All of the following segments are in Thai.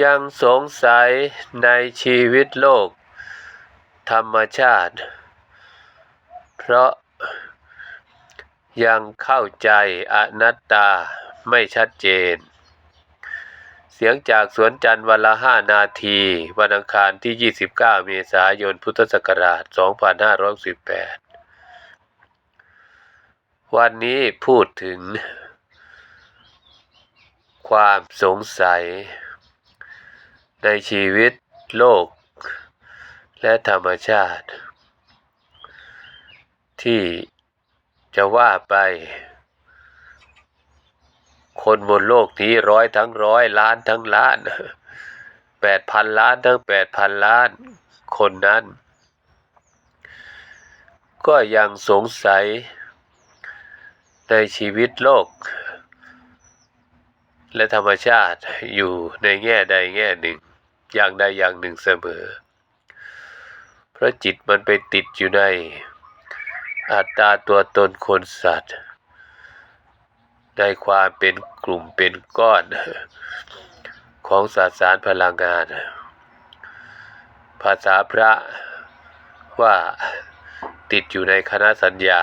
ยังสงสัยในชีวิตโลก ธรรมชาติ เพราะยังเข้าใจอนัตตาไม่ชัดเจน เสียงจากสวนจันทร์วันละห้านาที วันอังคารที่ 29 เมษายนพุทธศักราช 2518 วันนี้พูดถึงความสงสัย ในชีวิตโลก และธรรมชาติ ที่จะว่าไป คนบนโลกนี้ร้อยทั้งร้อยล้านทั้งล้านแปดพันล้านทั้งแปดพันล้าน คนนั้น ก็ยังสงสัยในชีวิตโลก และธรรมชาติอยู่ในแง่ใดแง่หนึ่ง อย่างใดอย่างหนึ่งเสมอ เพราะจิตมันไปติดอยู่ในอัตตาตัวตนคนสัตว์ ในความเป็นกลุ่มเป็นก้อน ของสสารพลังงาน ภาษาพระว่าติดอยู่ในคณะสัญญา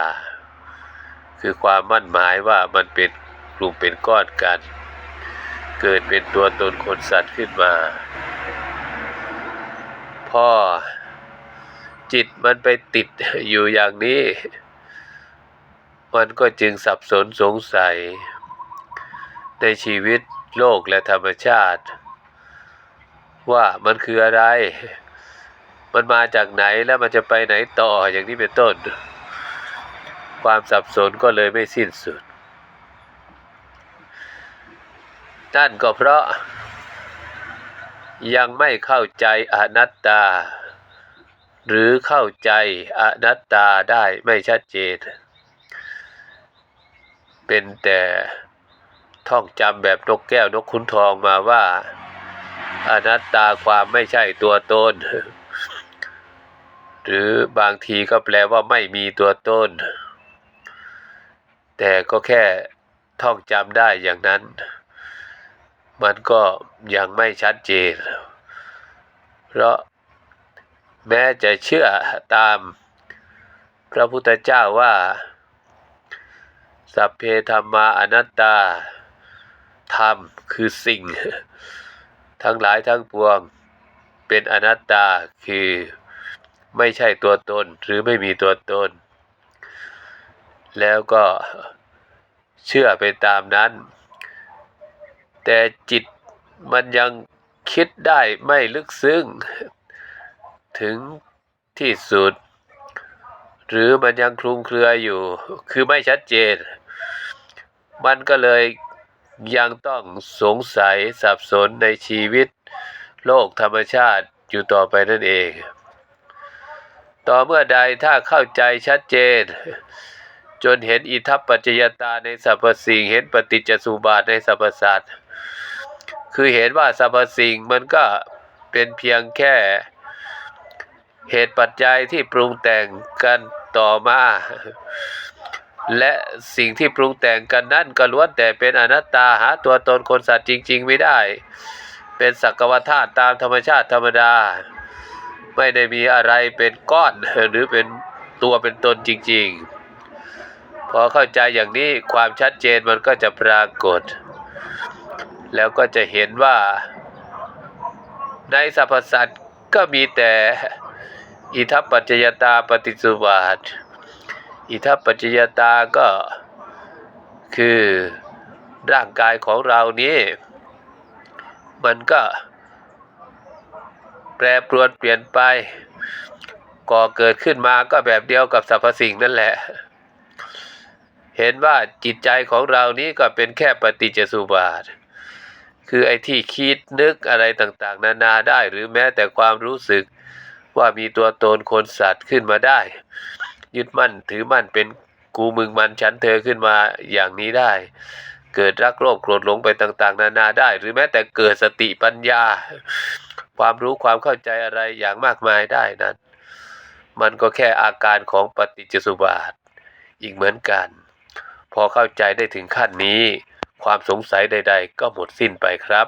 คือความมั่นหมายว่ามันเป็นกลุ่มเป็นก้อนกัน เกิดเป็นตัวตนคนสัตว์ขึ้นมา พ่อ จิตมันไปติดอยู่อย่างนี้ มันก็จึงสับสนสงสัย ในชีวิตโลกและธรรมชาติ ว่ามันคืออะไร มันมาจากไหนแล้วมันจะไปไหนต่ออย่างนี้เป็นต้น ความสับสนก็เลยไม่สิ้นสุดนั่นก็เพราะ ยังไม่เข้าใจอนัตตา หรือเข้าใจอนัตตาได้ไม่ชัดเจน เป็นแต่ท่องจำแบบนกแก้วนกขุนทองมาว่า อนัตตาความไม่ใช่ตัวตน หรือบางทีก็แปลว่าไม่มีตัวตน แต่ก็แค่ท่องจำได้อย่างนั้น มันก็ยังไม่ชัดเจน เพราะแม้จะเชื่อตามพระพุทธเจ้าว่า สัพเพธรรมาอนัตตา ธรรมคือสิ่ง ทั้งหลายทั้งปวงเป็นอนัตตาคือไม่ใช่ตัวตนหรือไม่มีตัวตน แล้วก็เชื่อไปตามนั้น แต่จิตมันยังคิดได้ไม่ลึกซึ้ง ถึงที่สุด หรือมันยังคลุมเครืออยู่ คือไม่ชัดเจน มันก็เลยยังต้องสงสัยสับสนในชีวิต โลกธรรมชาติอยู่ต่อไปนั่นเอง ต่อเมื่อใดถ้าเข้าใจชัดเจน จนเห็นอิทัปปัจจยตาในสรรพสิ่งเห็นปฏิจจสุบาทในสรรพสัตว์คือเห็นว่าสรรพสิ่งมันก็เป็นเพียงแค่ เหตุปัจจัยที่ปรุงแต่งกันต่อมา และสิ่งที่ปรุงแต่งกันนั่นก็ล้วนแต่เป็นอนัตตาหาตัวตนคนสัตว์จริง ๆ ไม่ได้ เป็นสักวธาตุตามธรรมชาติธรรมดา ไม่ได้มีอะไรเป็นก้อนหรือเป็นตัวเป็นตนจริง ๆ พอเข้าใจอย่างนี้ความชัดเจนมันก็จะปรากฏ แล้วก็จะเห็นว่า ในสรรพสัตว์ก็มีแต่อิทัปปัจจยตาปฏิสุบาท อิทัปปัจจยตาก็คือร่างกายของเรานี้ มันก็แปรปรวนเปลี่ยนไป ก่อเกิดขึ้นมาก็แบบเดียวกับสรรพสิ่งนั่นแหละ เห็นว่าจิตใจของเรานี้ก็เป็นแค่ปฏิจจสุบาท คือไอ้ที่คิดนึกอะไรต่างๆ นานาได้หรือแม้แต่ความรู้สึกว่ามีตัวตนคนสัตว์ขึ้นมาได้ ยึดมั่นถือมั่นเป็นกูมึงมันฉันเธอขึ้นมาอย่างนี้ได้ เกิดรักโลภโกรธหลงไปต่าง ๆ นานาได้ หรือแม้แต่เกิดสติปัญญา ความรู้ความเข้าใจอะไรอย่างมากมายได้นั้น มันก็แค่อาการของปฏิจจสุบาทอีกเหมือนกัน พอเข้าใจได้ถึงขั้นนี้ ความสงสัยใด ๆ ก็หมดสิ้นไปครับ